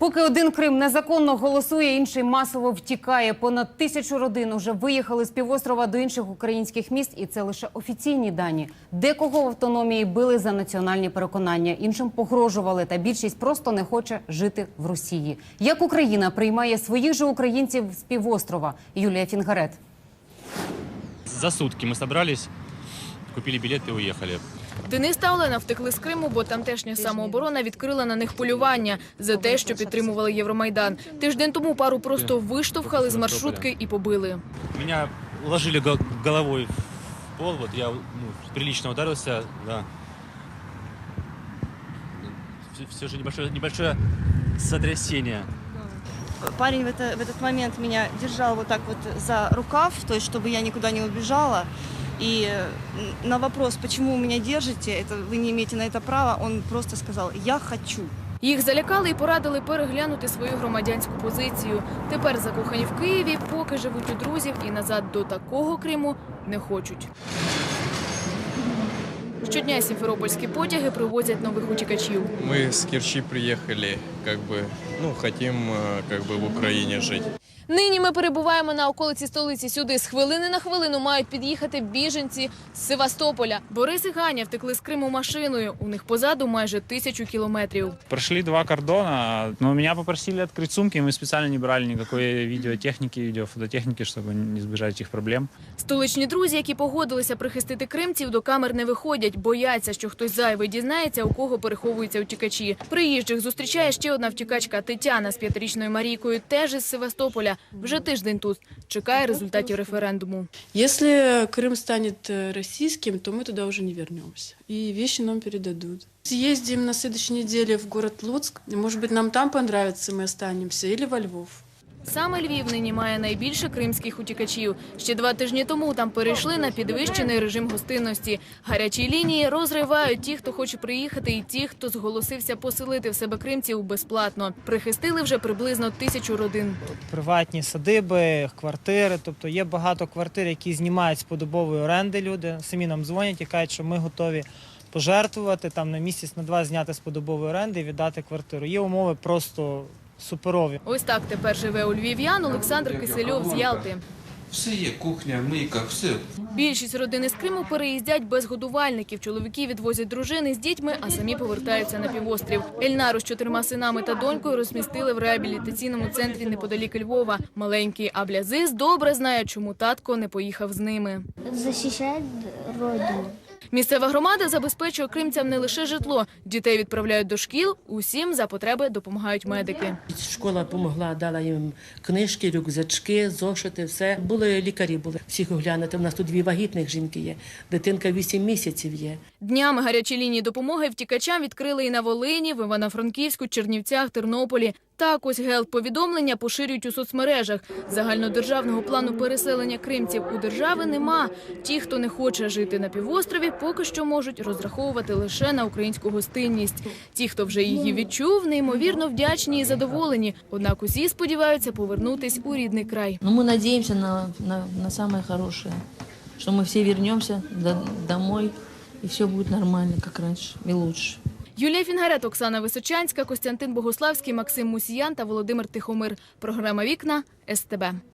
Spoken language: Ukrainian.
Поки один Крим незаконно голосує, інший масово втікає. Понад тисячу родин уже виїхали з півострова до інших українських міст, і це лише офіційні дані. Декого в автономії били за національні переконання, іншим погрожували, та більшість просто не хоче жити в Росії. Як Україна приймає своїх же українців з півострова? Юлія Фінгарет. За сутки мы собрались, купили билеты и уехали. Денис та Олена втекли з Криму, бо тамтешня самооборона відкрила на них полювання за те, що підтримували Євромайдан. Тиждень тому пару просто виштовхали з маршрутки і побили. Меня ложили го- головой в пол, вот я ну, прилично ударился, да. Все же небольшое, небольшое сотрясение. Парень в, это- в этот момент меня держал вот так вот за рукав, то есть чтобы я никуда не убежала. И э, на вопрос, почему вы меня держите, это вы не имеете на это права, он просто сказал, я хочу. Їх залякали і порадили переглянути свою громадянську позицію. Тепер закохані в Києві, поки живуть у друзів і назад до такого Криму не хочуть. Щодня сімферопольські потяги привозять нових утікачів. Мы с Керчи приехали, как бы, ну, хотим э, как бы в Украине жить. Нині ми перебуваємо на околиці столиці. Сюди з хвилини на хвилину мають під'їхати біженці з Севастополя. Борис і Ганя втекли з Криму машиною. У них позаду майже тисячу кілометрів. Прошли два кордона, но меня попросили открыть сумки, и мы специально не брали никакой видеотехники, видеофототехники, чтобы не избежать этих проблем. Столичні друзі, які погодилися прихистити кримців, до камер не виходять, бояться, що хтось зайвий дізнається, у кого переховуються утікачі. Приїжджих зустрічає ще одна втікачка Тетяна з п'ятирічною Марійкою, теж із Севастополя. Вже тиждень тут чекає результатів референдуму. Если Крым станет э, российским, то мы туда уже не вернемся. И вещи нам передадут. Съездим на следующей неделе в город Луцк. Может быть, нам там понравится, мы останемся. Или во Львов. Саме Львів нині має найбільше кримських утікачів. Ще два тижні тому там перейшли на підвищений режим гостинності. Гарячі лінії розривають ті, хто хоче приїхати, і ті, хто зголосився поселити в себе кримців безплатно. Прихистили вже приблизно тисячу родин. приватні садиби, квартири. Тобто є багато квартир, які знімають з подобової оренди. Люди самі нам дзвонять і кажуть, що ми готові пожертвувати там на місяць на два зняти з подобової оренди і віддати квартиру. Є умови просто суперові. Ось так тепер живе у львів'ян Олександр Кисельов з Ялти. Все є, кухня, мийка, все. Більшість родин із Криму переїздять без годувальників. Чоловіки відвозять дружини з дітьми, а самі повертаються на півострів. Ельнару з чотирма синами та донькою розмістили в реабілітаційному центрі неподалік Львова. Маленький Аблязис добре знає, чому татко не поїхав з ними. защищает родину. Місцева громада забезпечує кримцям не лише житло. Дітей відправляють до шкіл. Усім за потреби допомагають медики. Школа допомогла, дала їм книжки, рюкзачки, зошити, все. Були лікарі, були всіх оглянути. У нас тут дві вагітних жінки є. Дитинка 8 місяців є. Днями гарячі лінії допомоги втікачам відкрили і на Волині, в Івано-Франківську, Чернівцях, Тернополі. Так ось гелп-повідомлення поширюють у соцмережах. Загальнодержавного плану переселення кримців у держави нема. Ті, хто не хоче жити на півострові, поки що можуть розраховувати лише на українську гостинність. Ті, хто вже її відчув, неймовірно вдячні і задоволені. Однак усі сподіваються повернутись у рідний край. Ну, ми надіємося на, на, на самое хорошее, що ми всі вернемося до, і все буде нормально, як раніше, і лучше. Юлія Фінгарет, Оксана Височанська, Костянтин Богославський, Максим Мусіян та Володимир Тихомир. Програма Вікна СТБ.